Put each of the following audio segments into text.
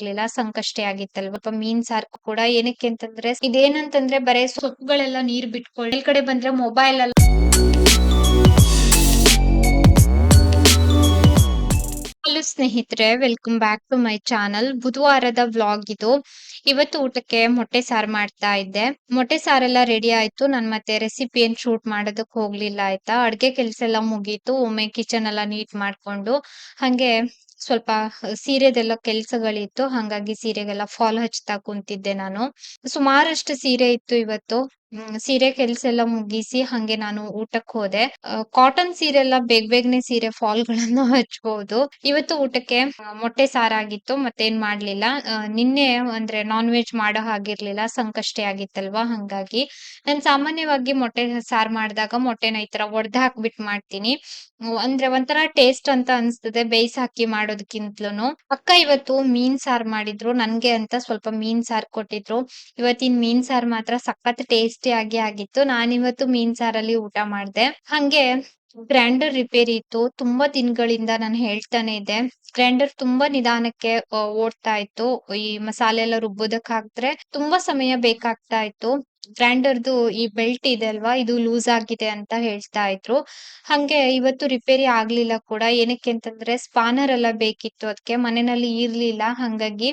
ಇರ್ಲಿಲ್ಲ ಸಂಕಷ್ಟೆ ಆಗಿತ್ತಲ್ವ? ಸ್ವಲ್ಪ ಮೀನ್ ಸಾರ್ ಕೂಡ ಏನಕ್ಕೆ ಅಂತಂದ್ರೆ, ಇದೇನಂತಂದ್ರೆ ಬರೇ ಸೊಪ್ಪುಗಳೆಲ್ಲ ನೀರ್ ಬಿಟ್ಕೊಳ್ಳಿ ಕಡೆ ಬಂದ್ರೆ ಮೊಬೈಲ್ ಅಲ್ಲ ಹಲೋ ಸ್ನೇಹಿತರೆ welcome back to my channel ಬುಧವಾರದ vlog ಇದು. ಇವತ್ತು ಊಟಕ್ಕೆ ಮೊಟ್ಟೆ ಸಾರು ಮಾಡ್ತಾ ಇದ್ದೆ. ಮೊಟ್ಟೆ ಸಾರೆಲ್ಲ ರೆಡಿ ಆಯ್ತು. ನಾನು ಮತ್ತೆ ರೆಸಿಪಿ ಏನ್ ಶೂಟ್ ಮಾಡೋದಕ್ ಹೋಗ್ಲಿಲ್ಲ, ಆಯ್ತಾ? ಅಡ್ಗೆ ಕೆಲ್ಸ ಎಲ್ಲ ಮುಗೀತು. ಒಮ್ಮೆ ಕಿಚನ್ ಎಲ್ಲ ನೀಟ್ ಮಾಡ್ಕೊಂಡು, ಹಂಗೆ ಸ್ವಲ್ಪ ಸೀರೆದೆಲ್ಲ ಕೆಲ್ಸಗಳಿತ್ತು ಹಾಗಾಗಿ ಸೀರೆಗೆಲ್ಲ ಫಾಲ್ ಹಚ್ತಾ ಕುಂತಿದ್ದೆ ನಾನು. ಸುಮಾರಷ್ಟು ಸೀರೆ ಇತ್ತು ಇವತ್ತು. ಸೀರೆ ಕೆಲ್ಸ ಎಲ್ಲ ಮುಗಿಸಿ ಹಂಗೆ ನಾನು ಊಟಕ್ಕೆ ಹೋದೆ. ಕಾಟನ್ ಸೀರೆ ಎಲ್ಲ ಬೇಗ ಬೇಗನೆ ಸೀರೆ ಫಾಲ್ಗಳನ್ನು ಹಚ್ಬಹುದು ಇವತ್ತು ಊಟಕ್ಕೆ ಮೊಟ್ಟೆ ಸಾರಾಗಿತ್ತು, ಮತ್ತೇನ್ ಮಾಡ್ಲಿಲ್ಲ. ನಿನ್ನೆ ಅಂದ್ರೆ ನಾನ್ ವೆಜ್ ಮಾಡೋ ಹಾಗಿರ್ಲಿಲ್ಲ, ಸಂಕಷ್ಟೆ ಆಗಿತ್ತಲ್ವಾ ಹಂಗಾಗಿ. ನಾನ್ ಸಾಮಾನ್ಯವಾಗಿ ಮೊಟ್ಟೆ ಸಾರ್ ಮಾಡಿದಾಗ ಮೊಟ್ಟೆನ ಈ ತರ ಒಡ್ದ್ ಹಾಕ್ಬಿಟ್ಟು ಮಾಡ್ತೀನಿ. ಅಂದ್ರೆ ಒಂಥರ ಟೇಸ್ಟ್ ಅಂತ ಅನ್ಸ್ತದೆ ಬೇಯಿಸ್ ಹಾಕಿ ಮಾಡೋದಕ್ಕಿಂತಲೂ ಅಕ್ಕ ಇವತ್ತು ಮೀನ್ ಸಾರ್ ಮಾಡಿದ್ರು, ನನ್ಗೆ ಅಂತ ಸ್ವಲ್ಪ ಮೀನ್ ಸಾರ್ ಕೊಟ್ಟಿದ್ರು. ಇವತ್ತಿನ ಮೀನ್ ಸಾರ್ ಮಾತ್ರ ಸಖತ್ ಟೇಸ್ಟಿ ಆಗಿ ಆಗಿತ್ತು. ನಾನಿವತ್ತು ಮೀನ್ ಸಾರಲ್ಲಿ ಊಟ ಮಾಡ್ದೆ. ಹಂಗೆ ಗ್ರೈಂಡರ್ ರಿಪೇರಿ ಇತ್ತು. ತುಂಬಾ ದಿನಗಳಿಂದ ನಾನು ಹೇಳ್ತಾನೆ ಇದ್ದೆ. ಗ್ರೈಂಡರ್ ತುಂಬಾ ನಿಧಾನಕ್ಕೆ ಓಡ್ತಾ ಇತ್ತು. ಈ ಮಸಾಲೆ ಎಲ್ಲ ರುಬ್ಬೋದಕ್ ಹಾಕಿದ್ರೆ ತುಂಬಾ ಸಮಯ ಬೇಕಾಗ್ತಾ ಇತ್ತು. ಗ್ರೈಂಡರ್ದು ಈ ಬೆಲ್ಟ್ ಇದೆ ಅಲ್ವಾ, ಇದು ಲೂಸ್ ಆಗಿದೆ ಅಂತ ಹೇಳ್ತಾ ಇದ್ರು. ಹಂಗೆ ಇವತ್ತು ರಿಪೇರಿ ಆಗ್ಲಿಲ್ಲ ಕೂಡ. ಏನಕ್ಕೆ ಅಂತಂದ್ರೆ ಸ್ಪಾನರ್ ಎಲ್ಲ ಬೇಕಿತ್ತು ಅದಕ್ಕೆ ಮನೆಯಲ್ಲಿ ಇರ್ಲಿಲ್ಲ. ಹಂಗಾಗಿ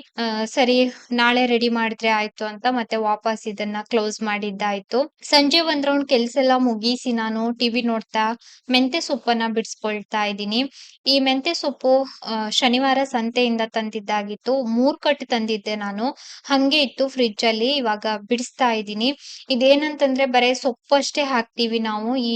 ಸರಿ, ನಾಳೆ ರೆಡಿ ಮಾಡಿದ್ರೆ ಆಯ್ತು ಅಂತ ಮತ್ತೆ ವಾಪಸ್ ಇದನ್ನ ಕ್ಲೋಸ್ ಮಾಡಿದ್ದಾಯ್ತು. ಸಂಜೆ ಒಂದ್ ರೌಂಡ್ ಕೆಲ್ಸ ಎಲ್ಲ ಮುಗಿಸಿ ನಾನು ಟಿವಿ ನೋಡ್ತಾ ಮೆಂತೆ ಸೊಪ್ಪನ್ನ ಬಿಡಿಸ್ಕೊಳ್ತಾ ಇದ್ದೀನಿ. ಈ ಮೆಂತೆ ಸೊಪ್ಪು ಶನಿವಾರ ಸಂತೆಯಿಂದ ತಂದಿದ್ದಾಗಿತ್ತು. ಮೂರ್ ಕಟ್ ತಂದಿದ್ದೆ ನಾನು. ಹಂಗೆ ಇತ್ತು ಫ್ರಿಡ್ಜ್ ಅಲ್ಲಿ ಇವಾಗ ಬಿಡಿಸ್ತಾ ಇದ್ದೀನಿ. ಇದೇನಂತಂದ್ರೆ ಬರೇ ಸೊಪ್ಪು ಅಷ್ಟೇ ಹಾಕ್ತಿವಿ ನಾವು. ಈ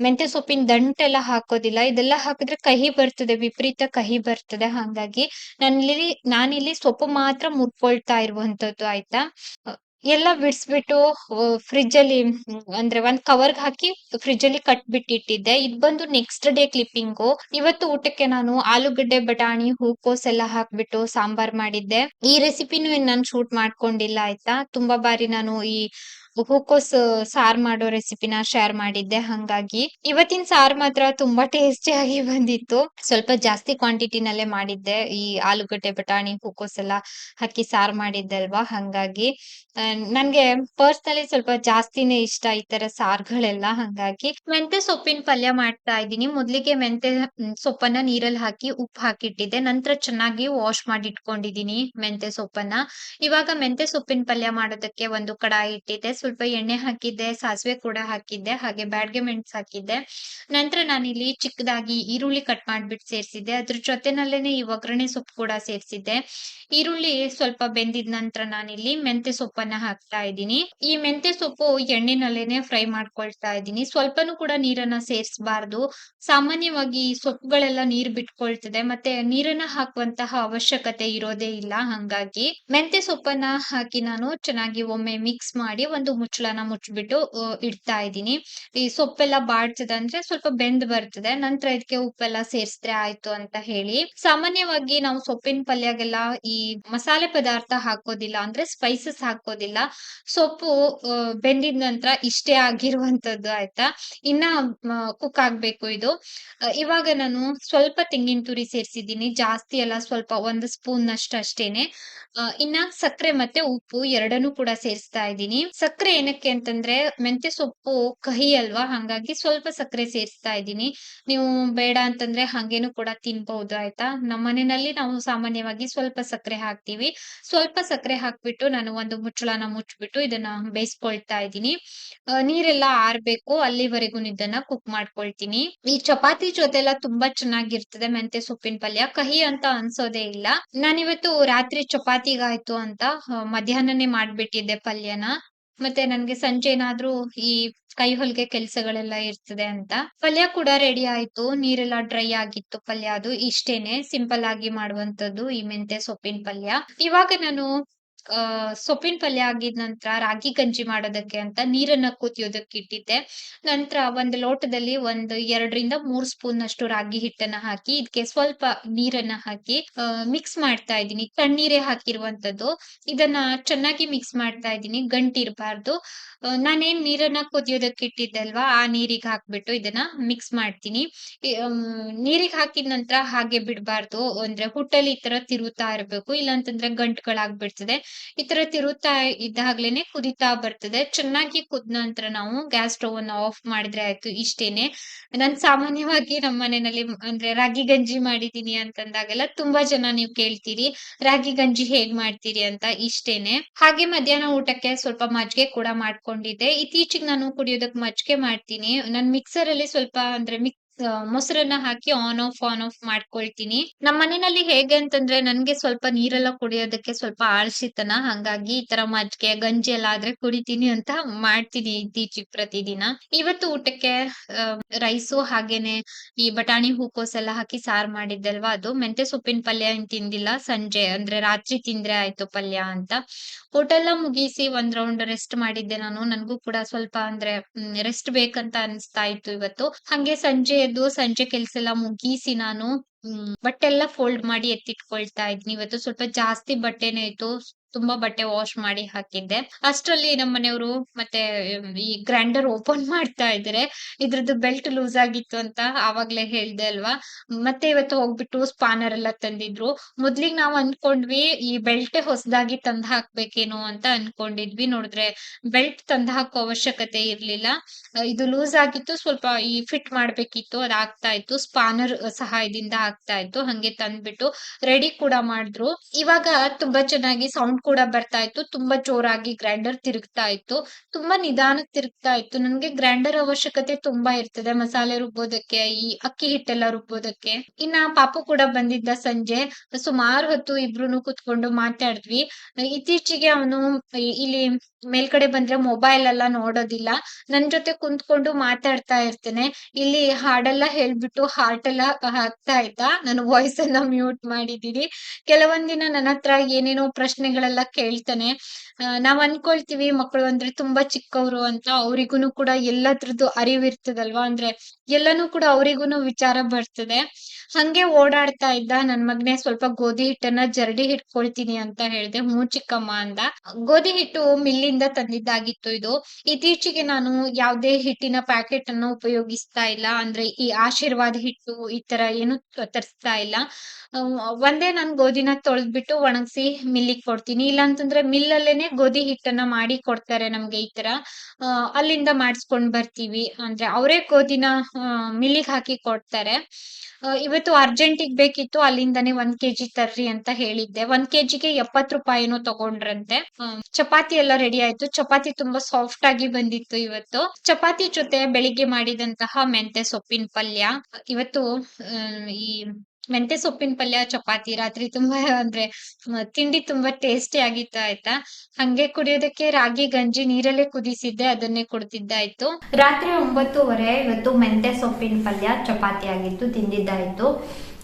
ಮೆಂತೆ ಸೊಪ್ಪಿನ ದಂಟೆಲ್ಲ ಹಾಕೋದಿಲ್ಲ. ಇದೆಲ್ಲ ಹಾಕಿದ್ರೆ ಕಹಿ ಬರ್ತದೆ, ವಿಪರೀತ ಕಹಿ ಬರ್ತದೆ. ಹಾಗಾಗಿ ನಾನಿಲ್ಲಿ ನಾನಿಲ್ಲಿ ಸೊಪ್ಪು ಮಾತ್ರ ಮುರ್ಕೊಳ್ತಾ ಇರುವಂತದ್ದು, ಆಯ್ತಾ? ಎಲ್ಲ ಬಿಡಿಸ್ಬಿಟ್ಟು ಮ್, ಅಂದ್ರೆ ಒಂದ್ ಕವರ್ಗ್ ಹಾಕಿ ಫ್ರಿಡ್ಜ್ ಅಲ್ಲಿ ಕಟ್ಬಿಟ್ಟಿಟ್ಟಿದ್ದೆ. ಇದ್ ಬಂದು ನೆಕ್ಸ್ಟ್ ಡೇ ಕ್ಲಿಪ್ಪಿಂಗು ಇವತ್ತು ಊಟಕ್ಕೆ ನಾನು ಆಲೂಗಡ್ಡೆ ಬಟಾಣಿ ಹೂಕೋಸ್ ಎಲ್ಲ ಹಾಕ್ಬಿಟ್ಟು ಸಾಂಬಾರ್ ಮಾಡಿದ್ದೆ. ಈ ರೆಸಿಪಿನೂ ನಾನು ಶೂಟ್ ಮಾಡ್ಕೊಂಡಿಲ್ಲ ಆಯ್ತಾ? ತುಂಬಾ ಬಾರಿ ನಾನು ಈ ಹೂಕೋಸ್ ಸಾರ್ ಮಾಡೋ ರೆಸಿಪಿನ ಶೇರ್ ಮಾಡಿದ್ದೆ, ಹಂಗಾಗಿ. ಇವತ್ತಿನ ಸಾರ್ ಮಾತ್ರ ತುಂಬಾ ಟೇಸ್ಟಿ ಆಗಿ ಬಂದಿತ್ತು. ಸ್ವಲ್ಪ ಜಾಸ್ತಿ ಕ್ವಾಂಟಿಟಿನಲ್ಲೇ ಮಾಡಿದ್ದೆ. ಈ ಆಲೂಗಡ್ಡೆ ಬಟಾಣಿ ಹೂಕೋಸ್ ಎಲ್ಲ ಹಾಕಿ ಸಾರ್ ಮಾಡಿದ್ದೆ ಅಲ್ವಾ ಹಂಗಾಗಿ ನನ್ಗೆ ಪರ್ಸ್ನಲಿ ಸ್ವಲ್ಪ ಜಾಸ್ತಿನೇ ಇಷ್ಟ ಈ ತರ ಸಾರ್ಗಳೆಲ್ಲ, ಹಂಗಾಗಿ. ಮೆಂತೆ ಸೊಪ್ಪಿನ ಪಲ್ಯ ಮಾಡ್ತಾ ಇದ್ದೀನಿ. ಮೊದ್ಲಿಗೆ ಮೆಂತೆ ಸೊಪ್ಪನ್ನ ನೀರಲ್ಲಿ ಹಾಕಿ ಉಪ್ಪು ಹಾಕಿಟ್ಟಿದ್ದೆ. ನಂತರ ಚೆನ್ನಾಗಿ ವಾಶ್ ಮಾಡಿ ಇಟ್ಕೊಂಡಿದೀನಿ ಮೆಂತೆ ಸೊಪ್ಪನ್ನ. ಇವಾಗ ಮೆಂತೆ ಸೊಪ್ಪಿನ ಪಲ್ಯ ಮಾಡೋದಕ್ಕೆ ಒಂದು ಕಡಾಯಿ ಇಟ್ಟಿದ್ದೆ. ಸ್ವಲ್ಪ ಎಣ್ಣೆ ಹಾಕಿದ್ದೆ, ಸಾಸಿವೆ ಕೂಡ ಹಾಕಿದ್ದೆ, ಹಾಗೆ ಬ್ಯಾಡ್ಗೆ ಮೆಣಸು ಹಾಕಿದ್ದೆ. ನಂತರ ನಾನಿಲ್ಲಿ ಚಿಕ್ಕದಾಗಿ ಈರುಳ್ಳಿ ಕಟ್ ಮಾಡ್ಬಿಟ್ಟು ಸೇರಿಸಿದ್ದೆ. ಅದ್ರ ಜೊತೆನಲ್ಲೇನೆ ಈ ಒಗ್ಗರಣೆ ಸೊಪ್ಪು ಕೂಡ ಸೇರಿಸಿದ್ದೆ. ಈರುಳ್ಳಿ ಸ್ವಲ್ಪ ಬೆಂದಿದ ನಂತರ ನಾನಿಲ್ಲಿ ಮೆಂತೆ ಸೊಪ್ಪನ್ನ ಹಾಕ್ತಾ ಇದ್ದೀನಿ. ಈ ಮೆಂತೆ ಸೊಪ್ಪು ಎಣ್ಣೆನಲ್ಲೇನೆ ಫ್ರೈ ಮಾಡ್ಕೊಳ್ತಾ ಇದ್ದೀನಿ. ಸ್ವಲ್ಪನೂ ಕೂಡ ನೀರನ್ನ ಸೇರಿಸಬಾರ್ದು. ಸಾಮಾನ್ಯವಾಗಿ ಈ ಸೊಪ್ಪುಗಳೆಲ್ಲ ನೀರ್ ಬಿಟ್ಕೊಳ್ತದೆ. ಮತ್ತೆ ನೀರನ್ನ ಹಾಕುವಂತಹ ಅವಶ್ಯಕತೆ ಇರೋದೇ ಇಲ್ಲ. ಹಂಗಾಗಿ ಮೆಂತೆ ಸೊಪ್ಪನ್ನ ಹಾಕಿ ನಾನು ಚೆನ್ನಾಗಿ ಒಮ್ಮೆ ಮಿಕ್ಸ್ ಮಾಡಿ ಒಂದು ಮುಚ್ಚಳನ ಮುಚ್ಚಿಬಿಟ್ಟು ಇಡ್ತಾ ಇದ್ದೀನಿ. ಈ ಸೊಪ್ಪೆಲ್ಲ ಬಾಡ್ತದೆ ಅಂದ್ರೆ ಸ್ವಲ್ಪ ಬೆಂದ್ ಬರ್ತದೆ. ನಂತರ ಇದಕ್ಕೆ ಉಪ್ಪೆಲ್ಲ ಸೇರಿಸಿದ್ರೆ ಆಯ್ತು ಅಂತ ಹೇಳಿ. ಸಾಮಾನ್ಯವಾಗಿ ನಾವು ಸೊಪ್ಪಿನ ಪಲ್ಯಗೆಲ್ಲ ಈ ಮಸಾಲೆ ಪದಾರ್ಥ ಹಾಕೋದಿಲ್ಲ ಅಂದ್ರೆ ಸ್ಪೈಸಸ್ ಹಾಕೋದಿಲ್ಲ. ಸೊಪ್ಪು ಬೆಂದಿದ ನಂತರ ಇಷ್ಟೇ ಆಗಿರುವಂತದ್ದು ಆಯ್ತಾ? ಇನ್ನ ಕುಕ್ ಆಗ್ಬೇಕು ಇದು. ಇವಾಗ ನಾನು ಸ್ವಲ್ಪ ತೆಂಗಿನ ತುರಿ ಸೇರಿಸಿದ್ದೀನಿ. ಜಾಸ್ತಿ ಅಲ್ಲ, ಸ್ವಲ್ಪ ಒಂದು ಸ್ಪೂನ್ ಅಷ್ಟೇನೆ. ಇನ್ನ ಸಕ್ಕರೆ ಮತ್ತೆ ಉಪ್ಪು ಎರಡನ್ನೂ ಕೂಡ ಸೇರಿಸ್ತಾ ಇದ್ದೀನಿ. ಸಕ್ಕರೆ ಏನಕ್ಕೆ ಅಂತಂದ್ರೆ ಮೆಂತ್ಯ ಸೊಪ್ಪು ಕಹಿ ಅಲ್ವಾ? ಹಂಗಾಗಿ ಸ್ವಲ್ಪ ಸಕ್ಕರೆ ಸೇರಿಸ್ತಾ ಇದ್ದೀನಿ. ನೀವು ಬೇಡ ಅಂತಂದ್ರೆ ಹಂಗೇನು ಕೂಡ ತಿನ್ಬಹುದು, ಆಯ್ತಾ? ನಮ್ಮ ಮನೆಯಲ್ಲಿ ನಾವು ಸಾಮಾನ್ಯವಾಗಿ ಸ್ವಲ್ಪ ಸಕ್ಕರೆ ಹಾಕ್ತಿವಿ. ಸ್ವಲ್ಪ ಸಕ್ಕರೆ ಹಾಕ್ಬಿಟ್ಟು ನಾನು ಒಂದು ಮುಚ್ಚಳನ ಮುಚ್ಚಿಬಿಟ್ಟು ಇದನ್ನ ಬೇಯಿಸ್ಕೊಳ್ತಾ ಇದ್ದೀನಿ. ನೀರೆಲ್ಲ ಆರ್ಬೇಕು. ಅಲ್ಲಿವರೆಗೂ ಇದನ್ನ ಕುಕ್ ಮಾಡ್ಕೊಳ್ತೀನಿ. ಈ ಚಪಾತಿ ಜೊತೆ ಎಲ್ಲ ತುಂಬಾ ಚೆನ್ನಾಗಿರ್ತದೆ ಮೆಂತೆ ಸೊಪ್ಪಿನ ಪಲ್ಯ. ಕಹಿ ಅಂತ ಅನ್ಸೋದೇ ಇಲ್ಲ. ನಾನಿವತ್ತು ರಾತ್ರಿ ಚಪಾತಿಗಾಯ್ತು ಅಂತ ಮಧ್ಯಾಹ್ನನೇ ಮಾಡ್ಬಿಟ್ಟಿದ್ದೆ ಪಲ್ಯನ. ಮತ್ತೆ ನನ್ಗೆ ಸಂಜೆ ಏನಾದ್ರೂ ಈ ಕೈ ಹೊಲಿಗೆ ಕೆಲ್ಸಗಳೆಲ್ಲ ಇರ್ತದೆ ಅಂತ. ಪಲ್ಯ ಕೂಡ ರೆಡಿ ಆಯ್ತು. ನೀರೆಲ್ಲ ಡ್ರೈ ಆಗಿತ್ತು ಪಲ್ಯ ಅದು. ಇಷ್ಟೇನೆ. ಸಿಂಪಲ್ ಆಗಿ ಮಾಡುವಂತದ್ದು ಈ ಮೆಂತೆ ಸೊಪ್ಪಿನ ಪಲ್ಯ. ಇವಾಗ ನಾನು ಸೊಪ್ಪಿನ ಪಲ್ಯ ಆಗಿದ ನಂತರ ರಾಗಿ ಗಂಜಿ ಮಾಡೋದಕ್ಕೆ ಅಂತ ನೀರನ್ನ ಕುದಿಯೋದಕ್ಕೆ ಇಟ್ಟಿದ್ದೆ. ನಂತರ ಒಂದು ಲೋಟದಲ್ಲಿ ಒಂದು ಎರಡರಿಂದ ಮೂರ್ ಸ್ಪೂನ್ ಅಷ್ಟು ರಾಗಿ ಹಿಟ್ಟನ್ನ ಹಾಕಿ ಇದಕ್ಕೆ ಸ್ವಲ್ಪ ನೀರನ್ನ ಹಾಕಿ ಮಿಕ್ಸ್ ಮಾಡ್ತಾ ಇದ್ದೀನಿ. ತಣ್ಣೀರೇ ಹಾಕಿರುವಂತದ್ದು. ಇದನ್ನ ಚೆನ್ನಾಗಿ ಮಿಕ್ಸ್ ಮಾಡ್ತಾ ಇದ್ದೀನಿ. ಗಂಟಿರ್ಬಾರ್ದು. ನಾನೇನ್ ನೀರನ್ನ ಕುದಿಯೋದಕ್ಕೆ ಇಟ್ಟಿದ್ದೆ ಅಲ್ವಾ ಆ ನೀರಿಗೆ ಹಾಕ್ಬಿಟ್ಟು ಇದನ್ನ ಮಿಕ್ಸ್ ಮಾಡ್ತೀನಿ. ನೀರಿಗೆ ಹಾಕಿದ ನಂತರ ಹಾಗೆ ಬಿಡಬಾರ್ದು. ಅಂದ್ರೆ ಹುಟ್ಟಲ್ಲಿ ಈ ತರ ತಿರುತ್ತಾ ಇರ್ಬೇಕು. ಇಲ್ಲಾಂತಂದ್ರೆ ಗಂಟುಗಳಾಗ್ಬಿಡ್ತದೆ. ಈ ತರ ತಿರುತ್ತಾ ಇದ್ದಾಗ್ಲೇನೆ ಕುದಿತಾ ಬರ್ತದೆ. ಚೆನ್ನಾಗಿ ಕುದ್ ನಂತರ ನಾವು ಗ್ಯಾಸ್ ಸ್ಟವ್ ಅನ್ನ ಆಫ್ ಮಾಡಿದ್ರೆ ಆಯ್ತು ಇಷ್ಟೇನೆ. ನಾನ್ ಸಾಮಾನ್ಯವಾಗಿ ನಮ್ಮ ಮನೆಯಲ್ಲಿ ಅಂದ್ರೆ ರಾಗಿ ಗಂಜಿ ಮಾಡಿದೀನಿ ಅಂತಂದಾಗೆಲ್ಲ ತುಂಬಾ ಜನ ನೀವು ಕೇಳ್ತೀರಿ, ರಾಗಿ ಗಂಜಿ ಹೇಗ್ ಮಾಡ್ತೀರಿ ಅಂತ ಇಷ್ಟೇನೆ. ಹಾಗೆ ಮಧ್ಯಾಹ್ನ ಊಟಕ್ಕೆ ಸ್ವಲ್ಪ ಮಜ್ಜಿಗೆ ಕೂಡ ಮಾಡ್ಕೊಂಡಿದ್ದೆ. ಇತ್ತೀಚೆಗೆ ನಾನು ಕುಡಿಯೋದಕ್ ಮಜ್ಜಿಗೆ ಮಾಡ್ತೀನಿ. ನನ್ ಮಿಕ್ಸರ್ ಅಲ್ಲಿ ಸ್ವಲ್ಪ ಅಂದ್ರೆ ಮಿಕ್ಸ್ ಮೊಸರನ್ನ ಹಾಕಿ ಆನ್ ಆಫ್ ಆನ್ ಆಫ್ ಮಾಡ್ಕೊಳ್ತೀನಿ. ನಮ್ಮ ಮನೆಯಲ್ಲಿ ಹೇಗೆ ಅಂತಂದ್ರೆ ನನ್ಗೆ ಸ್ವಲ್ಪ ನೀರೆಲ್ಲ ಕುಡಿಯೋದಕ್ಕೆ ಸ್ವಲ್ಪ ಆಳ್ಸಿತನ, ಹಂಗಾಗಿ ಈ ತರ ಮಜ್ಜಿಗೆ, ಗಂಜಿ ಎಲ್ಲ ಆದ್ರೆ ಕುಡಿತೀನಿ ಅಂತ ಮಾಡ್ತೀನಿ ಇತ್ತೀಚೆಗೆ ಪ್ರತಿದಿನ. ಇವತ್ತು ಊಟಕ್ಕೆ ರೈಸು ಹಾಗೇನೆ ಈ ಬಟಾಣಿ ಹೂಕೋಸ್ ಎಲ್ಲ ಹಾಕಿ ಸಾರ್ ಮಾಡಿದ್ದಲ್ವಾ ಅದು. ಮೆಂತೆ ಸೊಪ್ಪಿನ ಪಲ್ಯ ತಿಂದಿಲ್ಲ. ಸಂಜೆ ಅಂದ್ರೆ ರಾತ್ರಿ ತಿಂದ್ರೆ ಆಯ್ತು ಪಲ್ಯ ಅಂತ. ಊಟ ಮುಗಿಸಿ ಒಂದ್ ರೌಂಡ್ ರೆಸ್ಟ್ ಮಾಡಿದ್ದೆ ನಾನು. ನನ್ಗೂ ಕೂಡ ಸ್ವಲ್ಪ ಅಂದ್ರೆ ರೆಸ್ಟ್ ಬೇಕಂತ ಅನ್ಸ್ತಾ ಇತ್ತು ಇವತ್ತು. ಹಂಗೆ ಸಂಜೆ ಎದ್ದು ಸಂಜೆ ಕೆಲ್ಸ ಎಲ್ಲ ಮುಗಿಸಿ ನಾನು ಬಟ್ಟೆ ಎಲ್ಲ ಫೋಲ್ಡ್ ಮಾಡಿ ಎತ್ತಿಟ್ಕೊಳ್ತಾ ಇದ್ನಿ. ಇವತ್ತು ಸ್ವಲ್ಪ ಜಾಸ್ತಿ ಬಟ್ಟೆನೇ ಇತ್ತು. ತುಂಬಾ ಬಟ್ಟೆ ವಾಶ್ ಮಾಡಿ ಹಾಕಿದ್ದೆ. ಅಷ್ಟರಲ್ಲಿ ನಮ್ಮ ಮನೆಯವರು ಮತ್ತೆ ಈ ಗ್ರೈಂಡರ್ ಓಪನ್ ಮಾಡ್ತಾ ಇದ್ರೆ. ಇದ್ರದ್ದು ಬೆಲ್ಟ್ ಲೂಸ್ ಆಗಿತ್ತು ಅಂತ ಆವಾಗ್ಲೇ ಹೇಳ್ದೆ ಅಲ್ವಾ? ಮತ್ತೆ ಇವತ್ತು ಹೋಗ್ಬಿಟ್ಟು ಸ್ಪಾನರ್ ಎಲ್ಲ ತಂದಿದ್ರು. ಮೊದ್ಲಿಗೆ ನಾವ್ ಅನ್ಕೊಂಡ್ವಿ, ಈ ಬೆಲ್ಟ್ ಹೊಸದಾಗಿ ತಂದ್ ಹಾಕ್ಬೇಕೇನೋ ಅಂತ ಅನ್ಕೊಂಡಿದ್ವಿ. ನೋಡಿದ್ರೆ ಬೆಲ್ಟ್ ತಂದ್ ಹಾಕೋ ಅವಶ್ಯಕತೆ ಇರ್ಲಿಲ್ಲ. ಇದು ಲೂಸ್ ಆಗಿತ್ತು, ಸ್ವಲ್ಪ ಈ ಫಿಟ್ ಮಾಡ್ಬೇಕಿತ್ತು ಅದಾಗ್ತಾ ಇತ್ತು. ಸ್ಪಾನರ್ ಸಹಾಯದಿಂದ ಆಗ್ತಾ ಇತ್ತು. ಹಂಗೆ ತಂದ್ಬಿಟ್ಟು ರೆಡಿ ಕೂಡ ಮಾಡಿದ್ರು. ಇವಾಗ ತುಂಬಾ ಚೆನ್ನಾಗಿ ಸೌಂಡ್ ಕೂಡ ಬರ್ತಾ ಇತ್ತು. ತುಂಬಾ ಜೋರಾಗಿ ಗ್ರೈಂಡರ್ ತಿರುಗ್ತಾ ಇತ್ತು. ತುಂಬಾ ನಿಧಾನ ತಿರುಗ್ತಾ ಇತ್ತು. ನನ್ಗೆ ಗ್ರೈಂಡರ್ ಅವಶ್ಯಕತೆ ತುಂಬಾ ಇರ್ತದೆ. ಮಸಾಲೆ ರುಬ್ಬೋದಕ್ಕೆ, ಈ ಅಕ್ಕಿ ಹಿಟ್ಟೆಲ್ಲ ರುಬ್ಬೋದಕ್ಕೆ. ಇನ್ನ ಪಾಪು ಕೂಡ ಬಂದಿದ್ದ ಸಂಜೆ. ಸುಮಾರು ಹೊತ್ತು ಇಬ್ರು ಕುತ್ಕೊಂಡು ಮಾತಾಡಿದ್ವಿ. ಇತ್ತೀಚೆಗೆ ಅವನು ಇಲ್ಲಿ ಮೇಲ್ಗಡೆ ಬಂದ್ರೆ ಮೊಬೈಲ್ ಎಲ್ಲ ನೋಡೋದಿಲ್ಲ. ನನ್ ಜೊತೆ ಕುಂತ್ಕೊಂಡು ಮಾತಾಡ್ತಾ ಇರ್ತೇನೆ. ಇಲ್ಲಿ ಹಾಡೆಲ್ಲ ಹೇಳ್ಬಿಟ್ಟು ಹಾರ್ಟ್ ಎಲ್ಲ ಹಾಕ್ತಾ ಇದ್ದ. ನಾನು ವಾಯ್ಸ್ ಎಲ್ಲ ಮ್ಯೂಟ್ ಮಾಡಿದೀನಿ ಕೆಲವೊಂದಿನ ದಿನ ನನ್ನ ಹತ್ರ ಏನೇನೋ ಪ್ರಶ್ನೆಗಳೆಲ್ಲ ಕೇಳ್ತಾನೆ. ಆ, ನಾವ್ ಅನ್ಕೊಳ್ತೀವಿ ಮಕ್ಕಳು ಅಂದ್ರೆ ತುಂಬಾ ಚಿಕ್ಕವ್ರು ಅಂತ ಅವ್ರಿಗೂನು ಕೂಡ ಎಲ್ಲದ್ರದ್ದು ಅರಿವಿರ್ತದಲ್ವಾ? ಅಂದ್ರೆ ಎಲ್ಲಾನು ಕೂಡ ಅವ್ರಿಗೂನು ವಿಚಾರ ಬರ್ತದೆ. ಹಂಗೆ ಓಡಾಡ್ತಾ ಇದ್ದ ನನ್ ಮಗನೆ ಸ್ವಲ್ಪ ಗೋಧಿ ಹಿಟ್ಟನ್ನ ಜರಡಿ ಹಿಟ್ಕೊಳ್ತೀನಿ ಅಂತ ಹೇಳ್ದೆ ಹ್ಞೂ ಚಿಕ್ಕಮ್ಮ ಅಂದ. ಗೋಧಿ ಹಿಟ್ಟು ಮಿಲ್ಲಿಂದ ತಂದಿದ್ದಾಗಿತ್ತು ಇದು. ಇತ್ತೀಚೆಗೆ ನಾನು ಯಾವುದೇ ಹಿಟ್ಟಿನ ಪ್ಯಾಕೆಟ್ ಅನ್ನು ಉಪಯೋಗಿಸ್ತಾ ಇಲ್ಲ, ಅಂದ್ರೆ ಈ ಆಶೀರ್ವಾದ ಹಿಟ್ಟು ಈ ತರ ಏನು ತರಿಸ್ತಾ ಇಲ್ಲ. ಒಂದೇ ನಾನು ಗೋಧಿನ ತೊಳೆದ್ಬಿಟ್ಟು ಒಣಗಿಸಿ ಮಿಲ್ಲಿಗೆ ಕೊಡ್ತೀನಿ. ಇಲ್ಲ ಅಂತಂದ್ರೆ ಮಿಲ್ಲಲ್ಲೇನೆ ಗೋಧಿ ಹಿಟ್ಟನ್ನ ಮಾಡಿ ಕೊಡ್ತಾರೆ ನಮ್ಗೆ ಈ ತರ. ಅಲ್ಲಿಂದ ಮಾಡಿಸ್ಕೊಂಡ್ ಬರ್ತೀವಿ. ಅಂದ್ರೆ ಅವರೇ ಗೋಧಿನ ಮಿಲ್ಲಿಗೆ ಹಾಕಿ ಕೊಡ್ತಾರೆ. ಅಹ್ ಇವತ್ತು ಅರ್ಜೆಂಟಿಗ್ ಬೇಕಿತ್ತು ಅಲ್ಲಿಂದಾನೆ ಒಂದ್ ಕೆಜಿ ತರ್ರಿ ಅಂತ ಹೇಳಿದ್ದೆ. ಒಂದ್ ಕೆಜಿಗೆ ಎಪ್ಪತ್ ರೂಪಾಯಿನೂ ತಗೊಂಡ್ರಂತೆ. ಚಪಾತಿ ಎಲ್ಲ ರೆಡಿ ಆಯ್ತು. ಚಪಾತಿ ತುಂಬಾ ಸಾಫ್ಟ್ ಆಗಿ ಬಂದಿತ್ತು ಇವತ್ತು. ಚಪಾತಿ ಜೊತೆ ಬೆಳಿಗ್ಗೆ ಮಾಡಿದಂತಹ ಮೆಂತೆ ಸೊಪ್ಪಿನ ಪಲ್ಯ. ಇವತ್ತು ಈ ಮೆಂತೆ ಸೊಪ್ಪಿನ ಪಲ್ಯ, ಚಪಾತಿ, ರಾತ್ರಿ ತುಂಬಾ ಅಂದ್ರೆ ತಿಂಡಿ ತುಂಬಾ ಟೇಸ್ಟಿ ಆಗಿತ್ತು ಆಯ್ತಾ? ಹಂಗೆ ಕುಡಿಯೋದಕ್ಕೆ ರಾಗಿ, ಗಂಜಿ ನೀರಲ್ಲೇ ಕುದಿಸಿದ್ದೆ ಅದನ್ನೇ ಕುಡ್ತಿದ್ದಾಯ್ತು. ರಾತ್ರಿ ಒಂಬತ್ತುವರೆ ಇವತ್ತು ಮೆಂತೆ ಸೊಪ್ಪಿನ ಪಲ್ಯ, ಚಪಾತಿ ಆಗಿತ್ತು, ತಿಂದಿದ್ದಾಯ್ತು.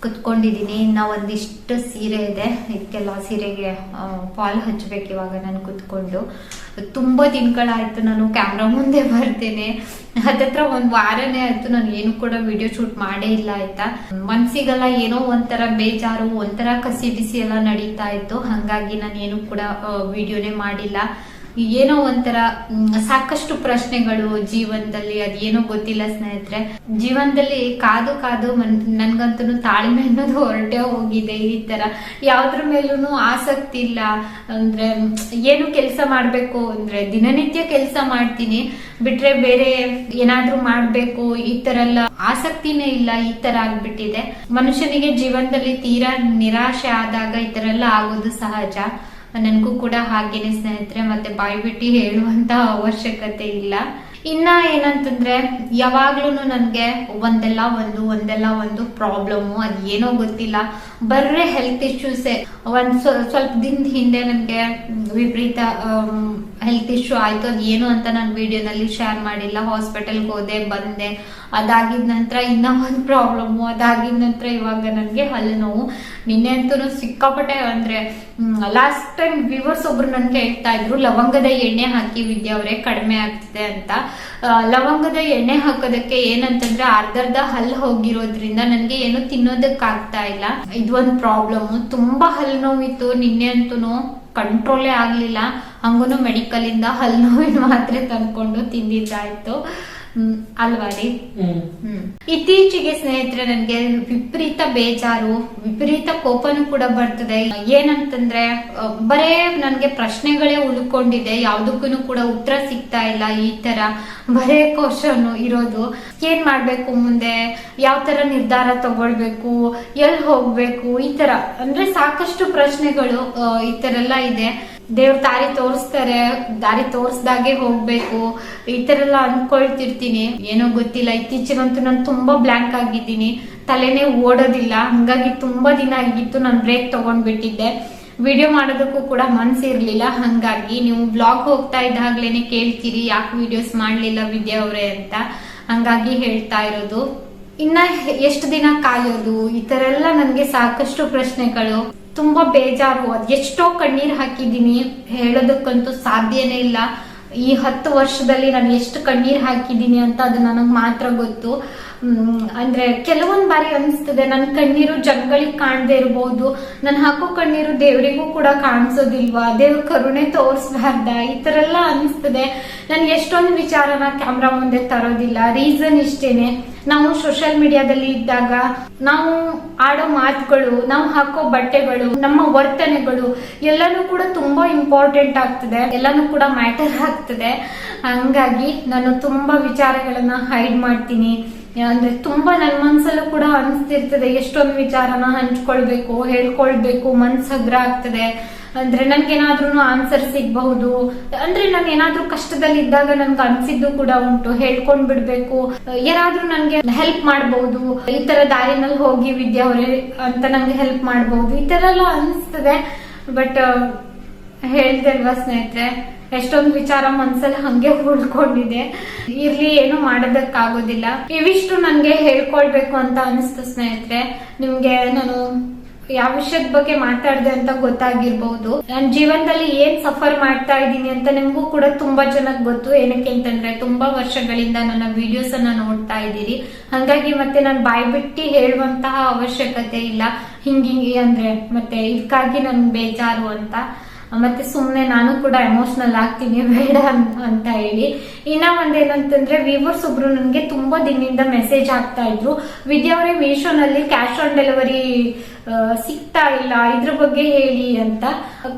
ಕುತ್ಕೊಂಡಿದೀನಿ ಇನ್ನ ಒಂದಿಷ್ಟು ಸೀರೆ ಇದೆ. ಇದಕ್ಕೆಲ್ಲ ಸೀರೆಗೆ ಫಾಲ್ ಹಚ್ಬೇಕು ಇವಾಗ ನಾನು ಕುತ್ಕೊಂಡು. ತುಂಬಾ ದಿನಗಳಾಯ್ತು, ನಾನು ಕ್ಯಾಮ್ರಾ ಮುಂದೆ ಬರ್ತೇನೆ. ಅದತ್ರ ಒಂದ್ ವಾರನೇ ಆಯ್ತು, ನಾನು ಏನು ಕೂಡ ವಿಡಿಯೋ ಶೂಟ್ ಮಾಡೇ ಇಲ್ಲ ಆಯ್ತಾ. ಮನ್ಸಿಗೆಲ್ಲ ಏನೋ ಒಂಥರ ಬೇಜಾರು, ಒಂಥರ ಕಸಿ ಬಿಸಿ ಎಲ್ಲ ನಡೀತಾ ಇತ್ತು. ಹಂಗಾಗಿ ನಾನು ಏನು ಕೂಡ ವಿಡಿಯೋನೇ ಮಾಡಿಲ್ಲ. ಏನೋ ಒಂಥರ ಸಾಕಷ್ಟು ಪ್ರಶ್ನೆಗಳು ಜೀವನದಲ್ಲಿ, ಅದೇನೋ ಗೊತ್ತಿಲ್ಲ ಸ್ನೇಹಿತರೆ. ಜೀವನದಲ್ಲಿ ಕಾದು ಕಾದು ನನ್ಗಂತೂ ತಾಳ್ಮೆ ಅನ್ನೋದು ಹೊರಟೆ ಹೋಗಿದೆ ಈ ತರ. ಯಾವ್ದ್ರ ಮೇಲೂ ಆಸಕ್ತಿ ಇಲ್ಲ. ಅಂದ್ರೆ, ಏನು ಕೆಲಸ ಮಾಡ್ಬೇಕು ಅಂದ್ರೆ ದಿನನಿತ್ಯ ಕೆಲಸ ಮಾಡ್ತೀನಿ. ಬಿಟ್ರೆ ಬೇರೆ ಏನಾದ್ರೂ ಮಾಡ್ಬೇಕು, ಈ ತರ ಎಲ್ಲ ಆಸಕ್ತಿನೇ ಇಲ್ಲ, ಈ ತರ ಆಗ್ಬಿಟ್ಟಿದೆ. ಮನುಷ್ಯನಿಗೆ ಜೀವನದಲ್ಲಿ ತೀರಾ ನಿರಾಶೆ ಆದಾಗ ಈ ತರ ಎಲ್ಲ ಆಗೋದು ಸಹಜ. ನನ್ಗೂ ಕೂಡ ಹಾಗೇನೆ ಸ್ನೇಹಿತರೆ, ಮತ್ತೆ ಬಾಯ್ಬಿಟ್ಟು ಹೇಳುವಂತ ಅವಶ್ಯಕತೆ ಇಲ್ಲ. ಇನ್ನ ಏನಂತಂದ್ರೆ ಯಾವಾಗ್ಲೂ ನನ್ಗೆ ಒಂದೆಲ್ಲ ಒಂದು ಒಂದೆಲ್ಲ ಒಂದು ಪ್ರಾಬ್ಲಮ್ ಅದ್ ಏನೋ ಗೊತ್ತಿಲ್ಲ. ಬರ್ರೆ ಹೆಲ್ತ್ ಇಶ್ಯೂಸೆ ಒಂದ್ ಸ್ವ- ಸ್ವಲ್ಪ ದಿನದ ಹಿಂದೆ ನನ್ಗೆ ವಿಪರೀತ ಹೆಲ್ತ್ ಇಶ್ಯೂ ಆಯ್ತು, ಅದು ಏನು ಅಂತ ನಾನು ವಿಡಿಯೋನಲ್ಲಿ ಶೇರ್ ಮಾಡಿಲ್ಲ. ಹಾಸ್ಪಿಟಲ್ಗೆ ಹೋದೆ, ಬಂದೆ. ಅದಾಗಿದ ನಂತರ ಇನ್ನ ಒಂದು ಪ್ರಾಬ್ಲಮ್ ಅದಾಗಿದ ನಂತರ ಇವಾಗ ನನಗೆ ಹಲ್ಲು ನೋವು. ನಿನ್ನೆ ಅಂತೂ ಸಿಕ್ಕಾಪಟ್ಟೆ ಅಂದ್ರೆ ಲಾಸ್ಟ್ ಟೈಮ್ ವ್ಯೂವರ್ಸ್ ಒಬ್ರು ನನ್ಗೆ ಹೇಳ್ತಾ ಇದ್ರು, ಲವಂಗದ ಎಣ್ಣೆ ಹಾಕಿ ವಿದ್ಯಾ ಅವರೇ, ಕಡಿಮೆ ಆಗ್ತಿದೆ ಅಂತ. ಲವಂಗದ ಎಣ್ಣೆ ಹಾಕೋದಕ್ಕೆ ಏನಂತಂದ್ರೆ ಅರ್ಧರ್ಧ ಹಲ್ಲು ಹೋಗಿರೋದ್ರಿಂದ ನನಗೆ ಏನು ತಿನ್ನೋದಕ್ ಆಗ್ತಾ ಇಲ್ಲ ಇದೊಂದು ಪ್ರಾಬ್ಲಮ್ ತುಂಬಾ ಹಲ್ಲು ನೋವಿತ್ತು. ನಿನ್ನೆ ಅಂತೂ ಕಂಟ್ರೋಲೇ ಆಗ್ಲಿಲ್ಲ. ಹಂಗೂ ಮೆಡಿಕಲ್ ಇಂದ ಹಲ್ಲು ನೋವಿನ ಮಾತ್ರೆ ತಂದ್ಕೊಂಡು ತಿಂದಿದ್ದಾಯ್ತು. ಅಲ್ವಾ ರೀ. ಇತ್ತೀಚೆಗೆ ಸ್ನೇಹಿತರೆ ನನಗೆ ವಿಪರೀತ ಬೇಜಾರು ವಿಪರೀತ ಕೋಪನೂ ಕೂಡ ಬರ್ತದೆ. ಏನಂತಂದ್ರೆ ಬರೇ ನನ್ಗೆ ಪ್ರಶ್ನೆಗಳೇ ಉಳ್ಕೊಂಡಿದೆ ಯಾವ್ದಕ್ಕೂ ಕೂಡ ಉತ್ತರ ಸಿಗ್ತಾ ಇಲ್ಲ ಈ ತರ ಬರೇ ಕ್ವಶನ್ ಇರೋದು. ಏನ್ ಮಾಡ್ಬೇಕು ಮುಂದೆ? ಯಾವ ತರ ನಿರ್ಧಾರ ತಗೊಳ್ಬೇಕು? ಎಲ್ಲಿ ಹೋಗ್ಬೇಕು? ಈ ತರ. ಅಂದ್ರೆ ಸಾಕಷ್ಟು ಪ್ರಶ್ನೆಗಳು ಈ ತರ ಎಲ್ಲ ಇದೆ. ದೇವ್ರ ದಾರಿ ತೋರಿಸ್ತಾರೆ, ದಾರಿ ತೋರಿಸ್ದಾಗೆ ಹೋಗ್ಬೇಕು. ಈ ತರ ಎಲ್ಲ ಅನ್ಕೊಳ್ತಿರ್ತೀನಿ. ಏನೋ ಗೊತ್ತಿಲ್ಲ, ಇತ್ತೀಚೆಗಂತೂ ನಾನು ತುಂಬಾ ಬ್ಲಾಂಕ್ ಆಗಿದ್ದೀನಿ. ತಲೆನೇ ಓಡೋದಿಲ್ಲ. ಹಂಗಾಗಿ ತುಂಬಾ ದಿನ ಆಗಿತ್ತು ನಾನು ಬ್ರೇಕ್ ತಗೊಂಡ್ಬಿಟ್ಟಿದ್ದೆ. ವಿಡಿಯೋ ಮಾಡೋದಕ್ಕೂ ಕೂಡ ಮನ್ಸಿರ್ಲಿಲ್ಲ ಹಂಗಾಗಿ ನೀವು ಬ್ಲಾಗ್ ಹೋಗ್ತಾ ಇದ್ದಾಗ್ಲೇನೆ ಕೇಳ್ತೀರಿ, ಯಾಕೆ ವಿಡಿಯೋಸ್ ಮಾಡ್ಲಿಲ್ಲ ವಿದ್ಯಾ ಅವರೇ ಅಂತ. ಹಂಗಾಗಿ ಹೇಳ್ತಾ ಇರೋದು. ಇನ್ನ ಎಷ್ಟು ದಿನ ಕಾಯೋದು? ಈ ತರ ಎಲ್ಲ ನನ್ಗೆ ಸಾಕಷ್ಟು ಪ್ರಶ್ನೆಗಳು. ತುಂಬಾ ಬೇಜಾರು. ಅದ್ ಎಷ್ಟೋ ಕಣ್ಣೀರ್ ಹಾಕಿದೀನಿ ಹೇಳೋದಕ್ಕಂತೂ ಸಾಧ್ಯನೇ ಇಲ್ಲ. ಈ ಹತ್ತು ವರ್ಷದಲ್ಲಿ ನಾನು ಎಷ್ಟು ಕಣ್ಣೀರ್ ಹಾಕಿದೀನಿ ಅಂತ ಅದು ನನಗ್ ಮಾತ್ರ ಗೊತ್ತು. ಅಂದ್ರೆ ಕೆಲವೊಂದ್ ಬಾರಿ ಅನಿಸ್ತದೆ, ನನ್ ಕಣ್ಣೀರು ಜನಗಳಿಗೆ ಕಾಣದೇ ಇರಬಹುದು ನಾನು ಹಾಕೋ ಕಣ್ಣೀರು ದೇವರಿಗೂ ಕೂಡ ಕಾಣಿಸೋದಿಲ್ವಾ, ದೇವ್ರ ಕರುಣೆ ತೋರಿಸ್ಬಾರ್ದ, ಈ ತರ ಎಲ್ಲ ಅನಿಸ್ತದೆ. ನಾನು ಎಷ್ಟೊಂದು ವಿಚಾರನ ಕ್ಯಾಮ್ರಾ ಮುಂದೆ ತರೋದಿಲ್ಲ, ರೀಸನ್ ಇಷ್ಟೇನೆ. ನಾವು ಸೋಷಿಯಲ್ ಮೀಡಿಯಾದಲ್ಲಿ ಇದ್ದಾಗ, ನಾವು ಆಡೋ ಮಾತುಗಳು, ನಾವು ಹಾಕೋ ಬಟ್ಟೆಗಳು, ನಮ್ಮ ವರ್ತನೆಗಳು, ಎಲ್ಲಾನು ಕೂಡ ತುಂಬಾ ಇಂಪಾರ್ಟೆಂಟ್ ಆಗ್ತದೆ, ಎಲ್ಲಾನು ಕೂಡ ಮ್ಯಾಟರ್ ಆಗ್ತದೆ. ಹಂಗಾಗಿ ನಾನು ತುಂಬಾ ವಿಚಾರಗಳನ್ನ ಹೈಡ್ ಮಾಡ್ತೀನಿ. ಅಂದ್ರೆ ತುಂಬಾ ನನ್ ಮನ್ಸಲ್ಲೂ ಕೂಡ ಅನಿಸ್ತಿರ್ತದೆ, ಎಷ್ಟೊಂದು ವಿಚಾರನ ಹಂಚ್ಕೊಳ್ಬೇಕು, ಹೇಳ್ಕೊಳ್ಬೇಕು, ಮನ್ಸ್ ಹಗ್ರ ಆಗ್ತದೆ. ಅಂದ್ರೆ ನನ್ಗೇನಾದ್ರೂ ಆನ್ಸರ್ ಸಿಗ್ಬಹುದು. ಅಂದ್ರೆ ನಾನು ಏನಾದ್ರೂ ಕಷ್ಟದಲ್ಲಿ ಇದ್ದಾಗ ನನ್ಗೆ ಅನ್ಸಿದ್ದು ಕೂಡ ಉಂಟು, ಹೇಳ್ಕೊಂಡ್ ಬಿಡ್ಬೇಕು. ಯಾರಾದ್ರೂ ನನ್ಗೆ ಹೆಲ್ಪ್ ಮಾಡಬಹುದು ಈ ತರ ದಾರಿನಲ್ಲಿ ಹೋಗಿ ವಿದ್ಯಾ ಅವರೇ ಅಂತ ನಂಗೆ ಹೆಲ್ಪ್ ಮಾಡಬಹುದು ಈ ತರ ಎಲ್ಲ ಅನಿಸ್ತದೆ ಬಟ್ ಹೇಳ್ದಲ್ವಾ ಸ್ನೇಹಿತರೆ? ಎಷ್ಟೊಂದು ವಿಚಾರ ಮನ್ಸಲ್ಲಿ ಹಂಗೆ ಉಳ್ಕೊಂಡಿದೆ. ಇರ್ಲಿ, ಏನು ಮಾಡೋದಕ್ಕಾಗೋದಿಲ್ಲ. ಇವಿಷ್ಟು ನನ್ಗೆ ಹೇಳ್ಕೊಳ್ಬೇಕು ಅಂತ ಅನಿಸ್ತು ಸ್ನೇಹಿತರೆ. ನಿಮ್ಗೆ ನಾನು ಯಾವ ವಿಷಯದ ಬಗ್ಗೆ ಮಾತಾಡ್ದೆ ಅಂತ ಗೊತ್ತಾಗಿರ್ಬಹುದು ನನ್ನ ಜೀವನದಲ್ಲಿ ಏನ್ ಸಫರ್ ಮಾಡ್ತಾ ಇದ್ದೀನಿ ಅಂತ ನಿಮ್ಗೂ ಕೂಡ ತುಂಬಾ ಜನಕ್ಕೆ ಗೊತ್ತು. ಏನಕ್ಕೆ ಅಂತಂದ್ರೆ, ತುಂಬಾ ವರ್ಷಗಳಿಂದ ನನ್ನ ವಿಡಿಯೋಸ್ ಅನ್ನ ನೋಡ್ತಾ ಇದ್ದೀರಿ. ಹಂಗಾಗಿ ಮತ್ತೆ ನಾನು ಬಾಯ್ ಬಿಟ್ಟು ಹೇಳುವಂತಹ ಅವಶ್ಯಕತೆ ಇಲ್ಲ. ಹಿಂಗಿಂಗಿ ಅಂದ್ರೆ ಮತ್ತೆ ಇದಕ್ಕಾಗಿ ನನ್ ಬೇಜಾರು ಅಂತ. ಮತ್ತೆ ಸುಮ್ಮನೆ ನಾನು ಕೂಡ ಎಮೋಷನಲ್ ಆಗ್ತೀನಿ ಬೇಡ ಅಂತ ಹೇಳಿ. ಇನ್ನ ಒಂದೇನಂತಂದ್ರೆ ವಿವರ್ಸ್ ಒಬ್ರು ನನಗೆ ತುಂಬಾ ದಿನದಿಂದ ಮೆಸೇಜ್ ಆಗ್ತಾ ಇದ್ರು. ವಿದ್ಯಾ ಅವರೇ ಮೀಶೋನಲ್ಲಿ ಕ್ಯಾಶ್ ಆನ್ ಡೆಲಿವರಿ ಸಿಗ್ತಾ ಇಲ್ಲ ಇದ್ರ ಬಗ್ಗೆ ಹೇಳಿ ಅಂತ.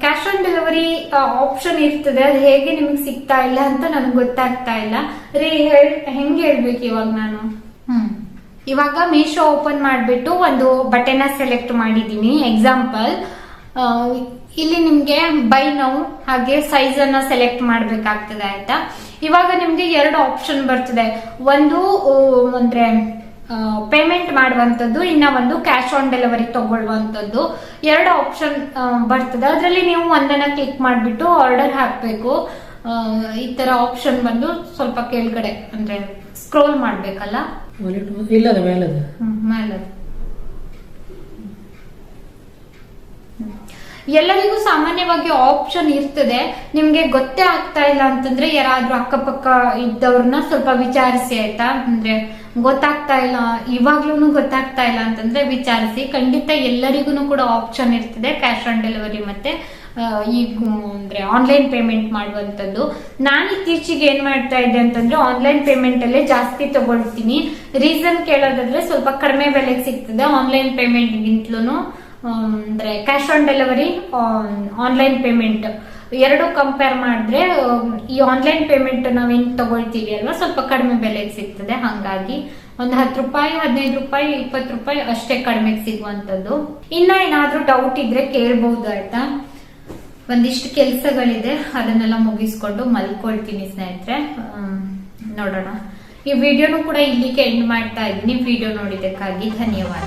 ಕ್ಯಾಶ್ ಆನ್ ಡೆಲಿವರಿ ಆಪ್ಷನ್ ಇರ್ತದೆ. ಅದು ಹೇಗೆ ನಿಮಗೆ ಸಿಗ್ತಾ ಇಲ್ಲ ಅಂತ ನನಗೆ ಗೊತ್ತಾಗ್ತಾ ಇಲ್ಲ. ರೀ ಹೇಳ್ ಹೆಂಗ್ ಹೇಳ್ಬೇಕು ಇವಾಗ ನಾನು? ಹ್ಮ್. ಇವಾಗ ಮೀಶೋ ಓಪನ್ ಮಾಡಿಬಿಟ್ಟು ಒಂದು ಬಟೆನ ಸೆಲೆಕ್ಟ್ ಮಾಡಿದ್ದೀನಿ ಎಕ್ಸಾಂಪಲ್ ಇಲ್ಲಿ ನಿಮ್ಗೆ ಬೈ ನೌ ಹಾಗೆ ಸೈಜ್ ಅನ್ನ ಸೆಲೆಕ್ಟ್ ಮಾಡ್ಬೇಕಾಗ್ತದೆ ಆಯ್ತಾ? ಇವಾಗ ನಿಮ್ಗೆ ಎರಡು ಆಪ್ಷನ್ ಬರ್ತದೆ. ಒಂದು ಅಂದ್ರೆ ಪೇಮೆಂಟ್ ಮಾಡುವಂಥದ್ದು ಇನ್ನ ಒಂದು ಕ್ಯಾಶ್ ಆನ್ ಡೆಲಿವರಿ ತಗೊಳ್ಳುವಂಥದ್ದು. ಎರಡು ಆಪ್ಷನ್ ಬರ್ತದೆ. ಅದರಲ್ಲಿ ನೀವು ಒಂದನ್ನ ಕ್ಲಿಕ್ ಮಾಡಿಬಿಟ್ಟು ಆರ್ಡರ್ ಹಾಕಬೇಕು. ಈ ತರ ಆಪ್ಷನ್ ಬಂದು ಸ್ವಲ್ಪ ಕೆಳಗಡೆ ಅಂದ್ರೆ ಸ್ಕ್ರೋಲ್ ಮಾಡ್ಬೇಕಲ್ಲ? ಮೇಲೆ ಹ್ಮ್. ಎಲ್ಲರಿಗೂ ಸಾಮಾನ್ಯವಾಗಿ ಆಪ್ಷನ್ ಇರ್ತದೆ. ನಿಮ್ಗೆ ಗೊತ್ತೇ ಆಗ್ತಾ ಇಲ್ಲ ಅಂತಂದ್ರೆ ಯಾರಾದ್ರೂ ಅಕ್ಕಪಕ್ಕ ಇದ್ದವ್ರನ್ನ ಸ್ವಲ್ಪ ವಿಚಾರಿಸಿ ಆಯ್ತಾ? ಅಂದ್ರೆ ಗೊತ್ತಾಗ್ತಾ ಇಲ್ಲ ಇವಾಗ್ಲೂ ಗೊತ್ತಾಗ್ತಾ ಇಲ್ಲ ಅಂತಂದ್ರೆ ವಿಚಾರಿಸಿ. ಖಂಡಿತ ಎಲ್ಲರಿಗೂ ಕೂಡ ಆಪ್ಷನ್ ಇರ್ತದೆ ಕ್ಯಾಶ್ ಆನ್ ಡೆಲಿವರಿ ಮತ್ತೆ ಈ ಅಂದ್ರೆ ಆನ್ಲೈನ್ ಪೇಮೆಂಟ್ ಮಾಡುವಂತದ್ದು ನಾನು ಇತ್ತೀಚೆಗೆ ಏನ್ ಮಾಡ್ತಾ ಇದ್ದೆ ಅಂತಂದ್ರೆ ಆನ್ಲೈನ್ ಪೇಮೆಂಟ್ ಅಲ್ಲೇ ಜಾಸ್ತಿ ತಗೊಳ್ತೀನಿ. ರೀಸನ್ ಕೇಳೋದಾದ್ರೆ ಸ್ವಲ್ಪ ಕಡಿಮೆ ಬೆಲೆಗೆ ಸಿಗ್ತದೆ ಆನ್ಲೈನ್ ಪೇಮೆಂಟ್ ಗಿಂತಲೂ ಅಂದ್ರೆ cash on delivery online payment ಎರಡು ಕಂಪೇರ್ ಮಾಡಿದ್ರೆ ಈ ಆನ್ಲೈನ್ ಪೇಮೆಂಟ್ ನಾವೇನ್ ತಗೊಳ್ತೀವಿ ಅಲ್ವಾ? ಸ್ವಲ್ಪ ಕಡಿಮೆ ಬೆಲೆಗೆ ಸಿಗ್ತದೆ. ಹಂಗಾಗಿ ಒಂದು ಹತ್ತು ರೂಪಾಯಿ, ಹದಿನೈದು ರೂಪಾಯಿ, ಇಪ್ಪತ್ತು ರೂಪಾಯಿ ಅಷ್ಟೇ ಕಡಿಮೆಗೆ ಸಿಗುವಂತದ್ದು. ಇನ್ನ ಏನಾದ್ರೂ ಡೌಟ್ ಇದ್ರೆ ಕೇಳ್ಬಹುದು ಆಯ್ತಾ? ಒಂದಿಷ್ಟು ಕೆಲಸಗಳಿದೆ. ಅದನ್ನೆಲ್ಲ ಮುಗಿಸ್ಕೊಂಡು ಮಲ್ಕೊಳ್ತೀನಿ ಸ್ನೇಹಿತರೆ. ನೋಡೋಣ. ಈ ವಿಡಿಯೋನು ಕೂಡ ಇಲ್ಲಿಗೆ ಎಂಡ್ ಮಾಡ್ತಾ ಇದ್ದೀನಿ. ವಿಡಿಯೋ ನೋಡಿದ್ದಕ್ಕಾಗಿ ಧನ್ಯವಾದ.